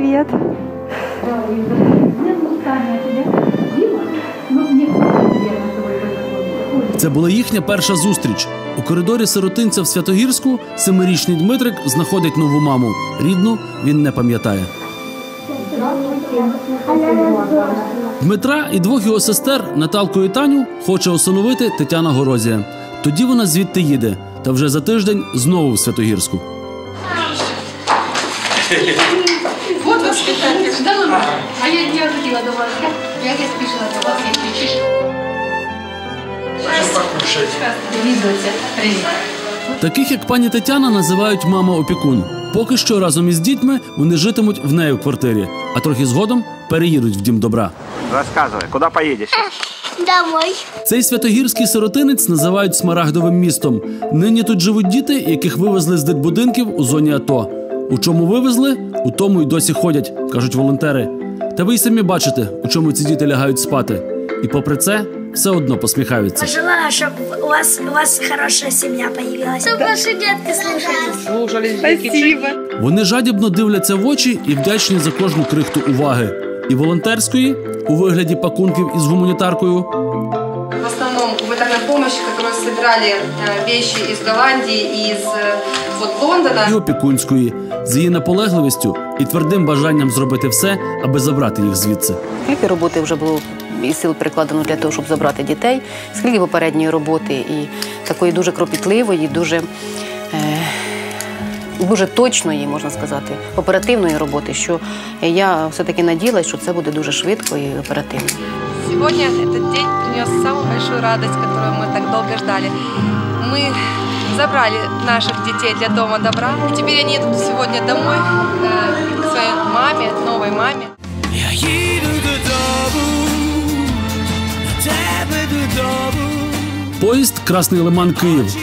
привет. Це була їхня перша зустріч. У коридорі сиротинця в Святогірську семирічний Дмитрик знаходить нову маму. Рідну він не пам'ятає. Дмитра і двох його сестер Наталку і Таню хоче осиновити Тетяна Горозія. Тоді вона звідти їде, та вже за тиждень знову в Святогірську. Вот воспитатель. Да, мама. А я не хотела до вас. Я не спешила до вас, я кричишь. Привіт, доця. Привіт. Таких як пані Тетяна називають мама опікун. Поки що разом із дітьми вони житимуть в неї в квартирі, а трохи згодом переїдуть в дім добра. Рассказывай, куда поедешь? Домой. Цей святогірський сиротинець називають смарагдовим містом. Нині тут живуть діти, яких вивезли з дитбудинків у зоні АТО. У чому вивезли, у тому й досі ходять, кажуть волонтери. Та ви й самі бачите, у чому ці діти лягають спати. І попри це, все одно посміхаються. Желаю, чтобы у вас, у вас хорошая семья появилась. Чтобы ваши детки слушались. Вони жадібно дивляться в очі і вдячні за кожну крихту уваги. І волонтерської у вигляді пакунків із гуманітаркою, собирали э, вещи из Голландии из э, вот Лондона. і опікунської з її наполегливістю і твердим бажанням зробити все, аби забрати їх звідси. Скільки роботи вже було і сил прикладено для того, щоб забрати дітей, скільки попередньої роботи і такої дуже кропітливої, дуже, дуже точної, можна сказати, оперативної роботи, що я все-таки надіялась, що це буде дуже швидко і оперативно. Сегодня этот день принес самую большую радость, которую мы так долго ждали. Мы забрали наших детей для Дома добра, и теперь они идут сегодня домой э, к своей маме, новой маме. Поїзд Красний Лиман Київ.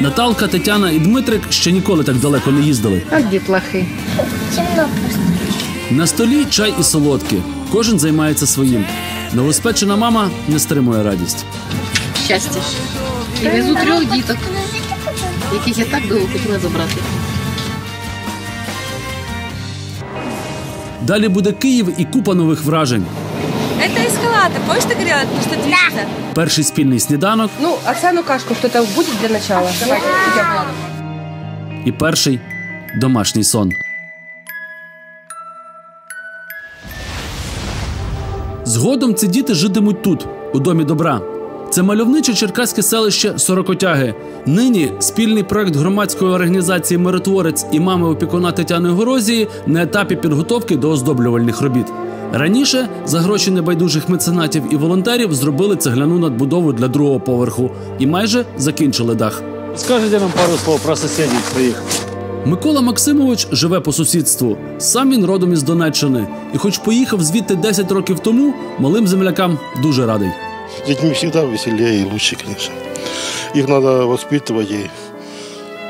Наталка, Тетяна і Дмитрик ще ніколи так далеко не їздили. Как дітлахи? Темно просто. На столі чай і солодкі. Кожен займається своїм. Новоспечена мама не стримує радість. Щастя. І везу трьох діток, яких я так довго хотіла забрати. Далі буде Київ і купа нових вражень. Это эскалатор, помнишь, ты говорила, что движется? Перший спільний сніданок Ну, овсяную кашку кто-то будет для начала? Давайте, я і перший домашній сон. Згодом ці діти житимуть тут, у домі добра. Це мальовниче черкаське селище Сорокотяги. Нині спільний проект громадської організації Миротворець і мами опікуна Тетяни Горозії на етапі підготовки до оздоблювальних робіт. Раніше за гроші небайдужих меценатів і волонтерів зробили цегляну надбудову для другого поверху і майже закінчили дах. Скажите нам пару слов про соседей своих. Микола Максимович живе по сусідству. Сам він родом із Донеччини, і, хоч поїхав звідти 10 років тому, малим землякам дуже радий. С детьми всегда веселее и лучше, конечно. Их надо воспитывать и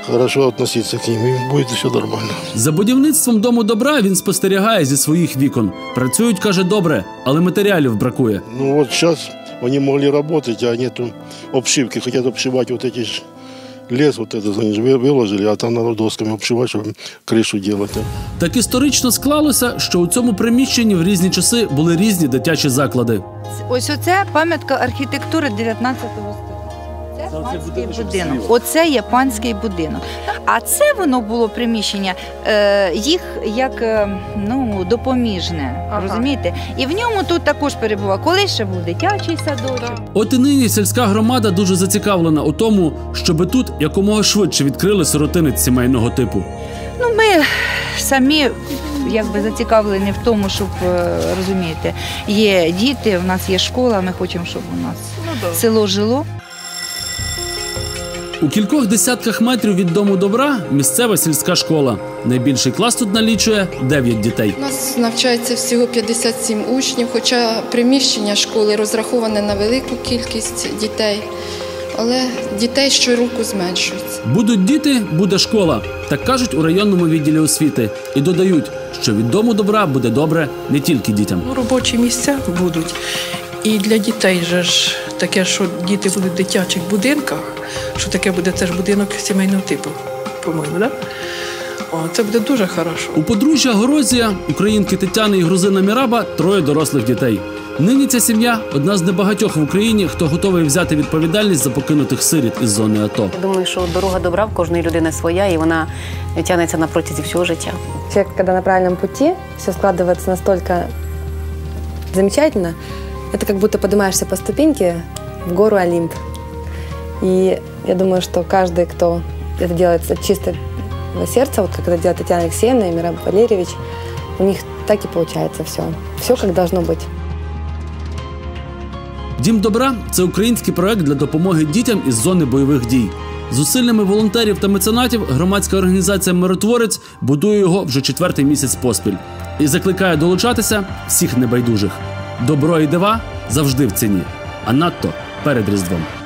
хорошо относиться к ним, і буде все нормально. За будівництвом дому добра він спостерігає зі своїх вікон. Працюють, каже, добре, але матеріалів бракує. Ну от зараз вони могли працювати, а нету обшивки. хочуть обшивати вот эти ж лес, вот это, знаешь, вы- выложили, а там надо досками обшивать, чтобы крышу делать. а. Так історично склалося, що у цьому приміщенні в різні часи були різні дитячі заклади. Ось оце пам'ятка архітектури 19 століття. Панський будинок. Оце є панський будинок. А це воно було приміщення е, їх як е, ну, допоміжне. Ага. Розумієте? І в ньому тут також перебував. Колись ще був дитячий садочок. От і нині сільська громада дуже зацікавлена у тому, щоби тут якомога швидше відкрили сиротинець сімейного типу. Ну, ми самі якби зацікавлені в тому, щоб е, розумієте, є діти, у нас є школа, ми хочемо, щоб у нас село жило. У кількох десятках метрів від дому добра місцева сільська школа. Найбільший клас тут налічує 9 дітей. У нас навчається всього 57 учнів, хоча приміщення школи розраховане на велику кількість дітей, але дітей щороку зменшується. Будуть діти, буде школа. Так кажуть у районному відділі освіти. І додають, що від дому добра буде добре не тільки дітям. Ну, робочі місця будуть. І для дітей же ж таке, що діти будуть в дитячих будинках, що таке буде теж будинок сімейного типу, по-моєму, да? О, це буде дуже хорошо. У подружжя Горозія, українки Тетяни і грузина Міраба троє дорослих дітей. Нині ця сім'я одна з небагатьох в Україні, хто готовий взяти відповідальність за покинутих сиріт із зони АТО. Я думаю, що дорога добра в кожної людини своя, і вона тягнеться на протязі всього життя. Человек, когда на правильном пути, все складывается настолько замечательно, это как будто поднимаешься по ступеньке в гору Олимп. И я думаю, что каждый, кто это делает от чистого сердца, вот как это делает Татьяна Алексеевна и Мираб Валерьевич, у них так и получается все. Все как должно быть. Дім добра це український проект для допомоги дітям із зони бойових дій. Зусиллями волонтерів та меценатів громадська організація Миротворець будує його вже четвертий місяць поспіль і закликає долучатися всіх небайдужих. Добро і дива завжди в ціні, а надто перед Різдвом.